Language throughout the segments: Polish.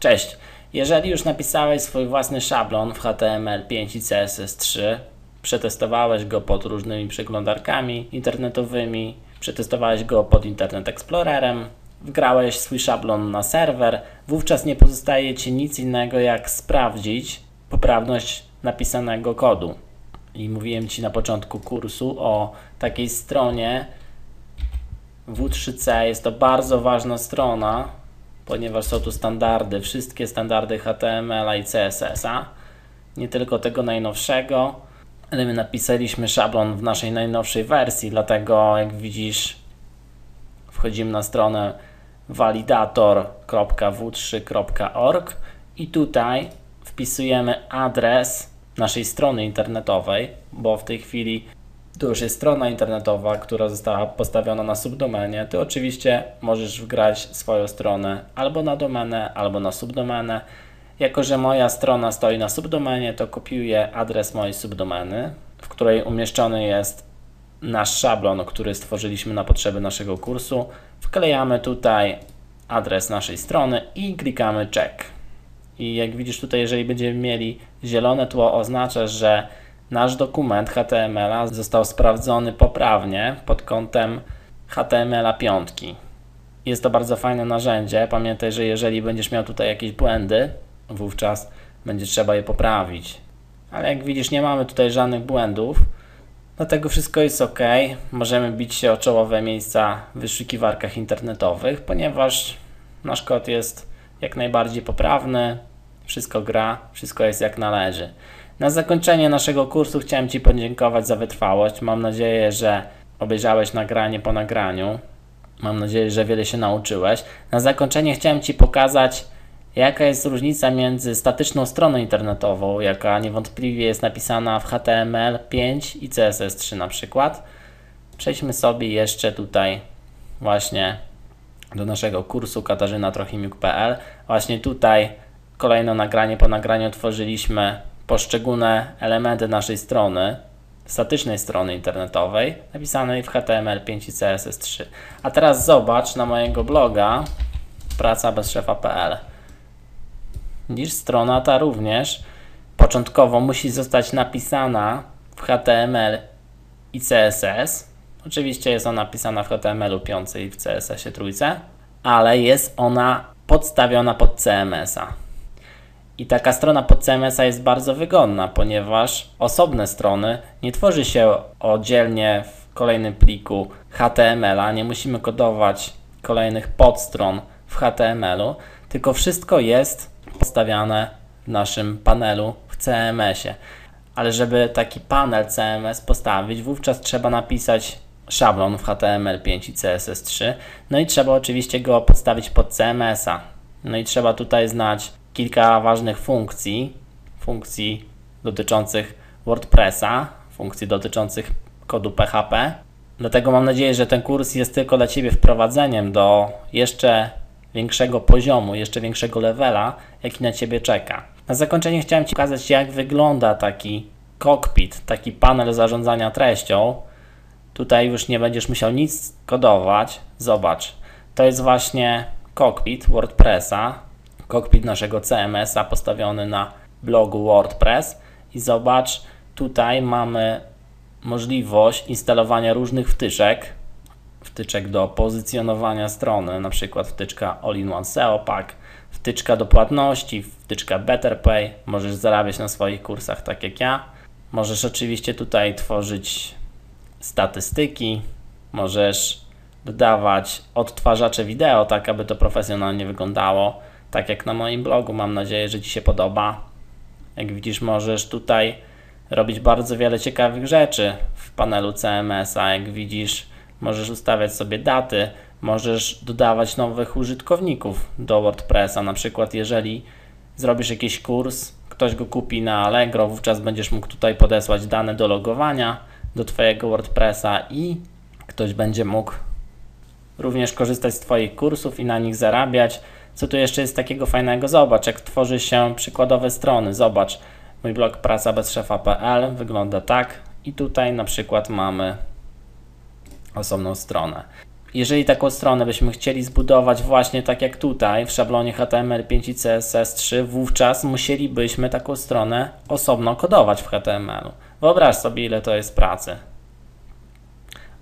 Cześć! Jeżeli już napisałeś swój własny szablon w HTML5 i CSS3, przetestowałeś go pod różnymi przeglądarkami internetowymi, przetestowałeś go pod Internet Explorerem, wgrałeś swój szablon na serwer, wówczas nie pozostaje Ci nic innego jak sprawdzić poprawność napisanego kodu. I mówiłem Ci na początku kursu o takiej stronie W3C. Jest to bardzo ważna strona, ponieważ są tu standardy, wszystkie standardy HTML i CSS-a, nie tylko tego najnowszego, ale my napisaliśmy szablon w naszej najnowszej wersji, dlatego jak widzisz, wchodzimy na stronę validator.w3.org i tutaj wpisujemy adres naszej strony internetowej, bo w tej chwili to już jest strona internetowa, która została postawiona na subdomenie. Ty oczywiście możesz wgrać swoją stronę albo na domenę, albo na subdomenę. Jako, że moja strona stoi na subdomenie, to kopiuję adres mojej subdomeny, w której umieszczony jest nasz szablon, który stworzyliśmy na potrzeby naszego kursu. Wklejamy tutaj adres naszej strony i klikamy check. I jak widzisz tutaj, jeżeli będziemy mieli zielone tło, oznacza, że nasz dokument HTML został sprawdzony poprawnie pod kątem HTML 5. Jest to bardzo fajne narzędzie. Pamiętaj, że jeżeli będziesz miał tutaj jakieś błędy, wówczas będzie trzeba je poprawić. Ale jak widzisz, nie mamy tutaj żadnych błędów. Dlatego wszystko jest ok. Możemy bić się o czołowe miejsca w wyszukiwarkach internetowych, ponieważ nasz kod jest jak najbardziej poprawny, wszystko gra, wszystko jest jak należy. Na zakończenie naszego kursu chciałem Ci podziękować za wytrwałość. Mam nadzieję, że obejrzałeś nagranie po nagraniu. Mam nadzieję, że wiele się nauczyłeś. Na zakończenie chciałem Ci pokazać, jaka jest różnica między statyczną stroną internetową, jaka niewątpliwie jest napisana w HTML5 i CSS3 na przykład. Przejdźmy sobie jeszcze tutaj właśnie do naszego kursu katarzynatrochimiuk.pl. Właśnie tutaj kolejne nagranie po nagraniu tworzyliśmy poszczególne elementy naszej strony, statycznej strony internetowej, napisanej w HTML5 i CSS3. A teraz zobacz na mojego bloga pracabezszefa.pl. Widzisz, strona ta również początkowo musi zostać napisana w HTML i CSS. Oczywiście jest ona napisana w HTML-u 5 i w CSS-ie trójce, ale jest ona podstawiona pod CMS-a. I taka strona pod CMS-a jest bardzo wygodna, ponieważ osobne strony nie tworzy się oddzielnie w kolejnym pliku HTML-a, nie musimy kodować kolejnych podstron w HTML-u, tylko wszystko jest postawiane w naszym panelu w CMS-ie. Ale żeby taki panel CMS postawić, wówczas trzeba napisać szablon w HTML5 i CSS3, no i trzeba oczywiście go podstawić pod CMS-a. No i trzeba tutaj znać kilka ważnych funkcji, funkcji dotyczących WordPressa, funkcji dotyczących kodu PHP. Dlatego mam nadzieję, że ten kurs jest tylko dla Ciebie wprowadzeniem do jeszcze większego poziomu, jeszcze większego levela, jaki na Ciebie czeka. Na zakończenie chciałem Ci pokazać, jak wygląda taki cockpit, taki panel zarządzania treścią. Tutaj już nie będziesz musiał nic kodować. Zobacz, to jest właśnie cockpit WordPressa kokpit naszego CMS-a postawiony na blogu WordPress. I zobacz, tutaj mamy możliwość instalowania różnych wtyczek, wtyczek do pozycjonowania strony, na przykład wtyczka All-in-One SEO Pack, wtyczka do płatności, wtyczka Better Pay, możesz zarabiać na swoich kursach tak jak ja. Możesz oczywiście tutaj tworzyć statystyki, możesz dodawać odtwarzacze wideo, tak aby to profesjonalnie wyglądało tak jak na moim blogu. Mam nadzieję, że Ci się podoba. Jak widzisz, możesz tutaj robić bardzo wiele ciekawych rzeczy w panelu CMS-a. Jak widzisz, możesz ustawiać sobie daty, możesz dodawać nowych użytkowników do WordPressa. Na przykład, jeżeli zrobisz jakiś kurs, ktoś go kupi na Allegro, wówczas będziesz mógł tutaj podesłać dane do logowania do Twojego WordPressa i ktoś będzie mógł również korzystać z Twoich kursów i na nich zarabiać. Co tu jeszcze jest takiego fajnego? Zobacz, jak tworzy się przykładowe strony. Zobacz, mój blog pracabezszefa.pl wygląda tak i tutaj na przykład mamy osobną stronę. Jeżeli taką stronę byśmy chcieli zbudować właśnie tak jak tutaj w szablonie HTML5 i CSS3, wówczas musielibyśmy taką stronę osobno kodować w HTML-u. Wyobraź sobie, ile to jest pracy.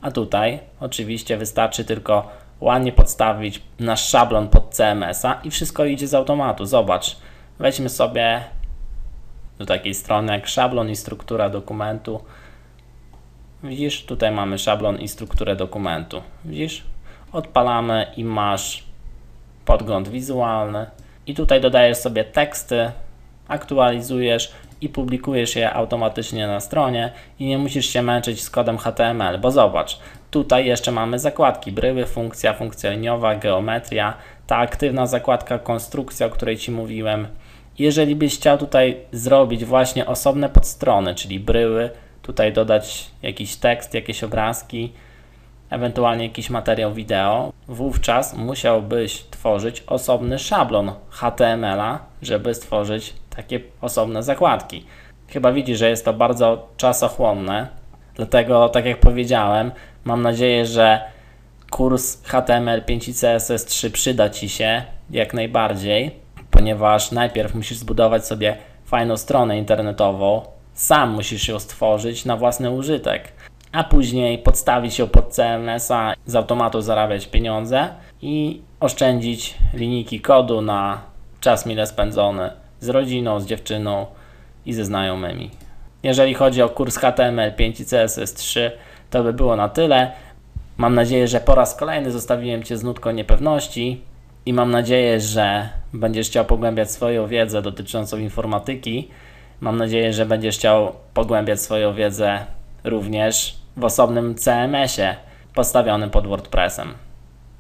A tutaj oczywiście wystarczy tylko ładnie podstawić nasz szablon pod CMS-a i wszystko idzie z automatu. Zobacz, weźmy sobie do takiej strony jak szablon i struktura dokumentu. Widzisz, tutaj mamy szablon i strukturę dokumentu. Widzisz? Odpalamy i masz podgląd wizualny. I tutaj dodajesz sobie teksty, aktualizujesz i publikujesz je automatycznie na stronie i nie musisz się męczyć z kodem HTML, bo zobacz, tutaj jeszcze mamy zakładki bryły, funkcja, funkcja liniowa, geometria, ta aktywna zakładka konstrukcja, o której Ci mówiłem. Jeżeli byś chciał tutaj zrobić właśnie osobne podstrony, czyli bryły, tutaj dodać jakiś tekst, jakieś obrazki, ewentualnie jakiś materiał wideo, wówczas musiałbyś tworzyć osobny szablon HTML-a, żeby stworzyć takie osobne zakładki. Chyba widzisz, że jest to bardzo czasochłonne, dlatego, tak jak powiedziałem, mam nadzieję, że kurs HTML5 i CSS3 przyda Ci się jak najbardziej, ponieważ najpierw musisz zbudować sobie fajną stronę internetową, sam musisz ją stworzyć na własny użytek, a później podstawić ją pod CMS-a, z automatu zarabiać pieniądze i oszczędzić linijki kodu na czas mile spędzony z rodziną, z dziewczyną i ze znajomymi. Jeżeli chodzi o kurs HTML5 i CSS3, to by było na tyle. Mam nadzieję, że po raz kolejny zostawiłem Cię z nutką niepewności i mam nadzieję, że będziesz chciał pogłębiać swoją wiedzę dotyczącą informatyki. Mam nadzieję, że będziesz chciał pogłębiać swoją wiedzę również w osobnym CMS-ie postawionym pod WordPressem.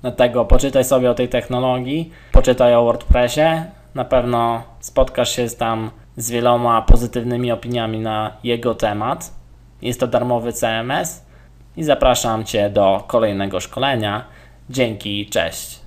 Dlatego poczytaj sobie o tej technologii, poczytaj o WordPressie. Na pewno spotkasz się tam z wieloma pozytywnymi opiniami na jego temat. Jest to darmowy CMS i zapraszam Cię do kolejnego szkolenia. Dzięki, cześć.